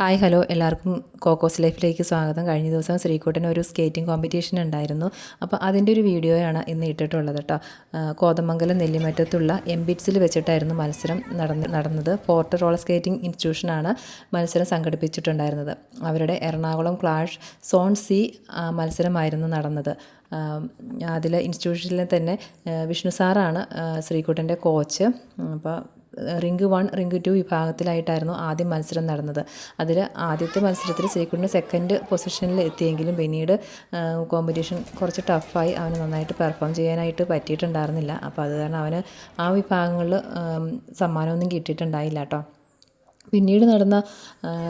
Hi hello. എല്ലാവർക്കും Cocos ലൈഫിലേക്ക് സ്വാഗതം. കഴിഞ്ഞ ദിവസം ശ്രീകോട്ടിന് ഒരു സ്കേറ്റിംഗ് കോമ്പറ്റീഷൻ ഉണ്ടായിരുന്നു. അപ്പോൾ അതിന്റെ ഒരു വീഡിയോയാണ് ഇന്ന് ഇട്ടിട്ടുള്ളത് കേട്ടോ കോതമംഗലം നെല്ലിമറ്റത്തുള്ള എംബിറ്റ്സിൽ വെച്ചിട്ടായിരുന്നു മത്സരം നടന്ന് നടന്നത്. ഫോർട്ട് റോളർ സ്കേറ്റിംഗ് ഇൻസ്റ്റിറ്റ്യൂഷനാണ് മത്സരം സംഘടിപ്പിച്ചിട്ടുണ്ടായിരുന്നത്. അവരുടെ എറണാകുളം ക്ലാഷ് സോൺ സി മത്സരമായിരുന്നു നടന്നത്. അതിൽ ഇൻസ്റ്റിറ്റ്യൂഷനിൽ തന്നെ വിഷ്ണു സാറാണ് ശ്രീകുട്ടന്റെ കോച്ച്. അപ്പോൾ റിങ്ക് വൺ റിങ്ക് ടു വിഭാഗത്തിലായിട്ടായിരുന്നു ആദ്യം മത്സരം നടന്നത്. അതിൽ ആദ്യത്തെ മത്സരത്തിൽ ശ്രീകുട്ടിന് സെക്കൻഡ് പൊസിഷനിൽ എത്തിയെങ്കിലും പിന്നീട് കോമ്പറ്റീഷൻ കുറച്ച് ടഫായി അവന് നന്നായിട്ട് പെർഫോം ചെയ്യാനായിട്ട് പറ്റിയിട്ടുണ്ടായിരുന്നില്ല. അപ്പോൾ അത് കാരണം അവന് ആ വിഭാഗങ്ങളിൽ സമ്മാനമൊന്നും കിട്ടിയിട്ടുണ്ടായില്ല കേട്ടോ പിന്നീട് നടന്ന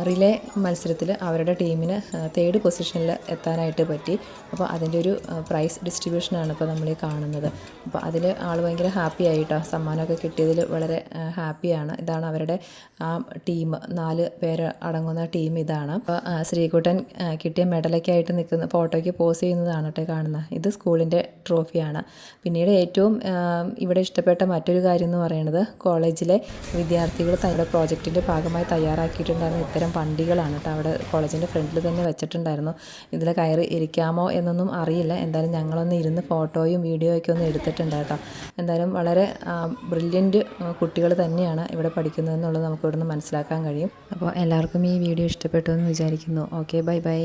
റിലേ മത്സരത്തിൽ അവരുടെ ടീമിന് തേർഡ് പൊസിഷനിൽ എത്താനായിട്ട് പറ്റി. അപ്പോൾ അതിന്റെ ഒരു പ്രൈസ് ഡിസ്ട്രിബ്യൂഷനാണ് ഇപ്പോൾ നമ്മൾ ഈ കാണുന്നത്. അപ്പോൾ അതിൽ ആൾ ഭയങ്കര ഹാപ്പി ആയിട്ടോ? സമ്മാനമൊക്കെ കിട്ടിയതിൽ വളരെ ഹാപ്പിയാണ് ഇതാണ് അവരുടെ ആ ടീം നാല് പേര് അടങ്ങുന്ന ടീം ഇതാണ്. അപ്പോൾ ശ്രീകുട്ടൻ കിട്ടിയ മെഡലൊക്കെ ആയിട്ട് നിൽക്കുന്ന ഫോട്ടോയ്ക്ക് പോസ് ചെയ്യുന്നതാണ് കേട്ടോ കാണുന്നത്. ഇത് സ്കൂളിന്റെ ട്രോഫിയാണ്. പിന്നീട് ഏറ്റവും ഇവിടെ ഇഷ്ടപ്പെട്ട മറ്റൊരു കാര്യം എന്ന് പറയുന്നത് കോളേജിലെ വിദ്യാർത്ഥികൾ തങ്ങളുടെ പ്രോജക്റ്റിന്റെ ഭാഗമായി തയ്യാറാക്കിയിട്ടുണ്ടായിരുന്ന ഇത്തരം വണ്ടികളാണ് കേട്ടോ അവിടെ കോളേജിന്റെ ഫ്രണ്ടിൽ തന്നെ വെച്ചിട്ടുണ്ടായിരുന്നു. ഇതിൽ കയറി ഇരിക്കാമോ എന്നൊന്നും അറിയില്ല. എന്തായാലും ഞങ്ങളൊന്ന് ഇരുന്ന് ഫോട്ടോയും വീഡിയോ ഒക്കെ ഒന്ന് എടുത്തിട്ടുണ്ട് കേട്ടോ. എന്തായാലും വളരെ ബ്രില്യന്റ് കുട്ടികൾ തന്നെയാണ് ഇവിടെ പഠിക്കുന്നതെന്നുള്ളത് നമുക്ക് ഇവിടുന്ന് മനസ്സിലാക്കാൻ കഴിയും. അപ്പോൾ എല്ലാവർക്കും ഈ വീഡിയോ ഇഷ്ടപ്പെട്ടു എന്ന് വിചാരിക്കുന്നു. Okay bye bye.